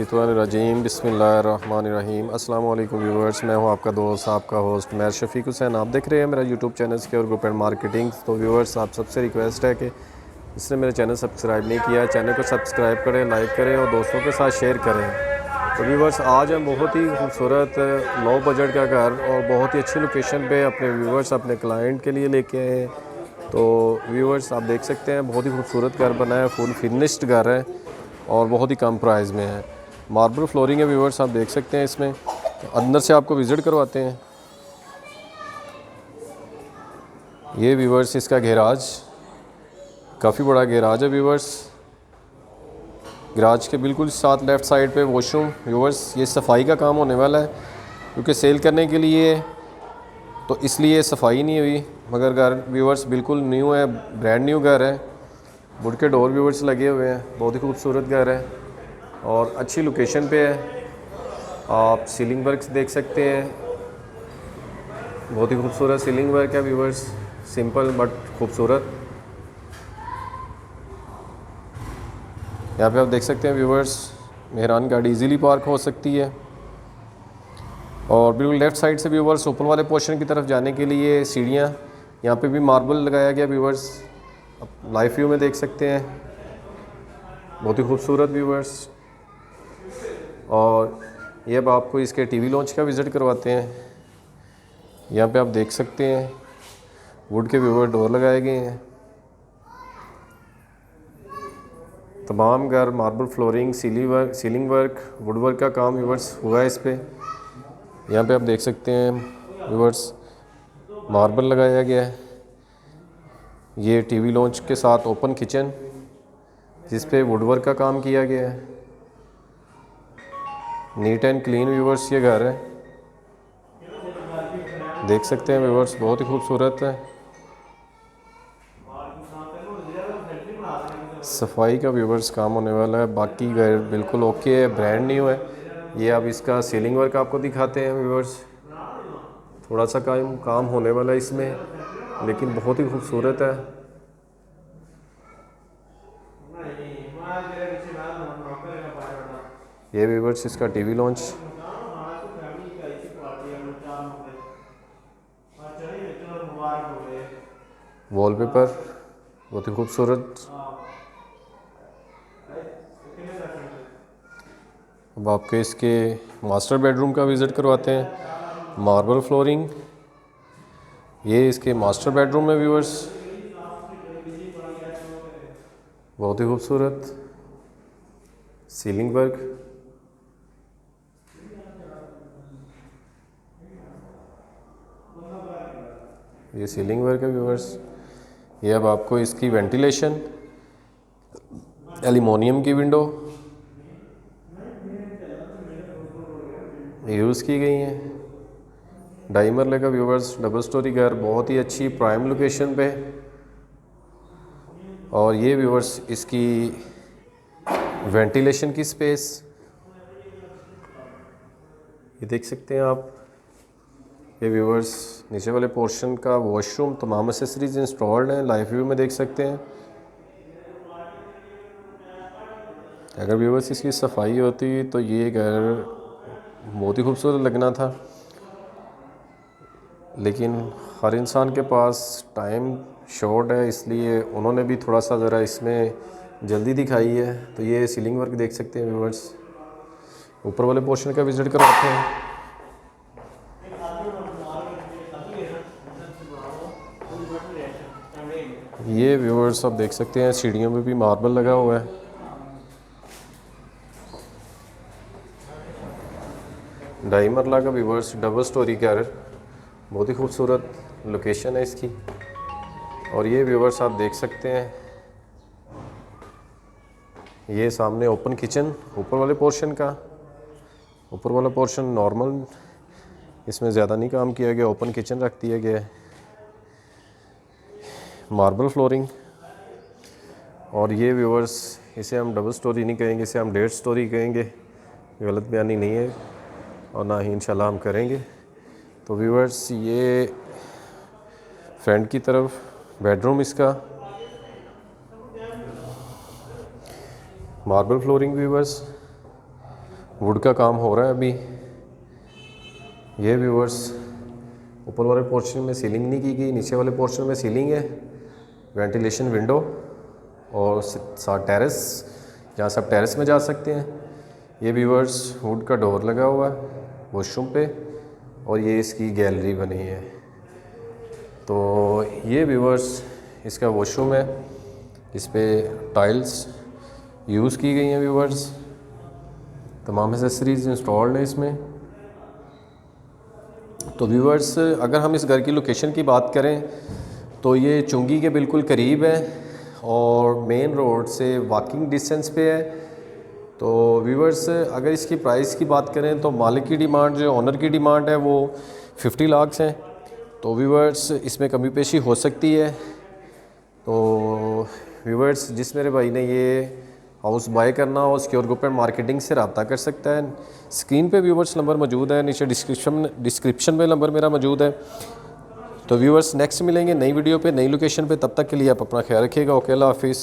मिनशैतवानरजीम बसमीम अल्लाम व्यूवर्स मैं हूँ आपका दोस्त, आपका होस्ट मैं शफीक हुसैन। आप देख रहे हैं मेरा YouTube channel secure group and marketing तो व्यूवर्स आप सबसे रिक्वेस्ट है कि जिसने मेरा चैनल सब्सक्राइब नहीं किया, चैनल को सब्सक्राइब करें, लाइक करें और दोस्तों के साथ शेयर करें। तो व्यूवर्स आज हम बहुत ही खूबसूरत लो बजट का घर और बहुत ही अच्छी लोकेशन पे अपने व्यूवर्स अपने क्लाइंट के लिए लेके आए हैं। तो व्यूवर्स आप देख सकते हैं, बहुत ही खूबसूरत घर बना है फुल फिनिश्ड घर है और बहुत ही कम प्राइस में है। मार्बल फ्लोरिंग है व्यूवर्स आप देख सकते हैं इसमें। अंदर से आपको विज़िट करवाते हैं। ये व्यूवर्स इसका गैराज। काफ़ी बड़ा गैराज है व्यूवर्स गैराज के बिल्कुल साथ लेफ़्ट साइड पे वॉशरूम व्यूवर्स ये सफ़ाई का काम होने वाला है, क्योंकि सेल करने के लिए। तो इसलिए सफ़ाई नहीं हुई। मगर घर व्यूवर्स बिल्कुल न्यू है ब्रांड न्यू घर है। वुड के डोर व्यूवर्स लगे हुए हैं। बहुत ही खूबसूरत घर है। और अच्छी लोकेशन पे है। आप सीलिंग वर्क देख सकते हैं। बहुत ही खूबसूरत सीलिंग वर्क है व्यूवर्स सिंपल बट खूबसूरत। यहाँ पे आप देख सकते हैं व्यूवर्स मेहरान गाड़ी इजीली पार्क हो सकती है। और बिल्कुल लेफ़्ट साइड से व्यूवर्स ऊपर वाले पोर्शन की तरफ़ जाने के लिए सीढ़ियाँ। यहाँ पे भी मार्बल लगाया गया व्यूवर्स आप लाइव व्यू में देख सकते हैं। बहुत ही खूबसूरत व्यूवर्स और ये अब आपको इसके टीवी लॉन्च का विज़िट करवाते हैं। यहाँ पे आप देख सकते हैं वुड के व्यूवर डोर लगाए गए हैं। तमाम घर marble flooring ceiling work ceiling work wood work का काम व्यूवर्स हुआ है इस पर यहाँ पे आप देख सकते हैं व्यूवर्स मार्बल लगाया गया है। ये टीवी लॉन्च के साथ ओपन किचन जिस पे वुडवर्क का काम किया गया है। नीट एंड क्लीन व्यूवर्स, ये घर है। देख सकते हैं व्यूवर्स, बहुत ही खूबसूरत है। सफ़ाई का व्यूवर्स काम होने वाला है। बाकी घर बिल्कुल ओके है ब्रांड न्यू है। ये अब इसका सीलिंग वर्क आपको दिखाते हैं व्यूवर्स। थोड़ा सा काम काम होने वाला है इसमें, लेकिन बहुत ही खूबसूरत है। ये व्यूवर्स इसका टीवी लॉन्च वॉलपेपर बहुत ही खूबसूरत। अब आपके इसके मास्टर बेडरूम का विज़िट करवाते हैं। मार्बल फ्लोरिंग ये इसके मास्टर बेडरूम में व्यूअर्स बहुत ही खूबसूरत। सीलिंग वर्क ये सीलिंग वर्क है व्यूवर्स ये अब आपको इसकी वेंटिलेशन एल्यूमिनियम की विंडो यूज़ की गई हैं. डाइमर लेगा व्यूवर्स डबल स्टोरी घर, बहुत ही अच्छी प्राइम लोकेशन पे. और ये व्यूवर्स इसकी वेंटिलेशन की स्पेस ये देख सकते हैं आप. ये व्यूवर्स नीचे वाले पोर्शन का वॉशरूम तमाम एसेसरीज इंस्टॉल्ड हैं लाइव व्यू में देख सकते हैं। अगर व्यूवर्स इसकी सफ़ाई होती तो ये घर बहुत ही खूबसूरत लगना था। लेकिन हर इंसान के पास टाइम शॉर्ट है, इसलिए उन्होंने भी थोड़ा सा ज़रा इसमें जल्दी दिखाई है। तो ये सीलिंग वर्क देख सकते हैं व्यूवर्स ऊपर वाले पोर्शन का विज़िट करवाते हैं। ये व्यूवर्स आप देख सकते हैं, सीढ़ियों में भी मार्बल लगा हुआ है। ढाई डाइमरला का व्यूवर्स डबल स्टोरी घर बहुत ही खूबसूरत लोकेशन है इसकी। और ये व्यूवर्स आप देख सकते हैं। ये सामने ओपन किचन ऊपर वाले पोर्शन का। ऊपर वाला पोर्शन नॉर्मल इसमें ज़्यादा नहीं काम किया गया ओपन किचन रख दिया गया है। मार्बल फ्लोरिंग और ये व्यूवर्स इसे हम डबल स्टोरी नहीं कहेंगे, इसे हम डेढ़ स्टोरी कहेंगे। गलत बयानी नहीं है और ना ही इंशाल्लाह हम करेंगे। तो व्यूवर्स ये फ्रंट की तरफ़ बेडरूम इसका। मार्बल फ्लोरिंग व्यूवर्स वुड का काम हो रहा है अभी। ये व्यूवर्स ऊपर वाले पोर्शन में सीलिंग नहीं की गई, नीचे वाले पोर्शन में सीलिंग है। वेंटिलेशन विंडो और साथ टेरेस, जहाँ सब टेरेस में जा सकते हैं। ये व्यूवर्स वुड का डोर लगा हुआ है, वॉशरूम पे, और ये इसकी गैलरी बनी है। तो ये व्यूवर्स इसका वॉशरूम है, इस पर टाइल्स यूज़ की गई हैं व्यूवर्स तमाम एसेसरीज इंस्टॉल्ड हैं इसमें। तो व्यूवर्स अगर हम इस घर की लोकेशन की बात करें तो ये चुंगी के बिल्कुल करीब है और मेन रोड से वॉकिंग डिस्टेंस पे है। तो व्यूवर्स अगर इसकी प्राइस की बात करें तो मालिक की डिमांड जो ओनर की डिमांड है, वो 50 लाख हैं। तो व्यूवर्स इसमें कमी पेशी हो सकती है। तो व्यूवर्स जिस मेरे भाई ने ये हाउस बाय करना हो सिक्योर ग्रुप एंड मार्केटिंग से रबता कर सकता है। स्क्रीन पे व्यूवर्स नंबर मौजूद है, नीचे डिस्क्रिप्शन डिस्क्रिप्शन में नंबर मेरा मौजूद है। तो व्यूअर्स नेक्स्ट मिलेंगे नई वीडियो पे, नई लोकेशन पे, तब तक के लिए आप अपना ख्याल रखिएगा। ओके अल्लाह हाफिज़।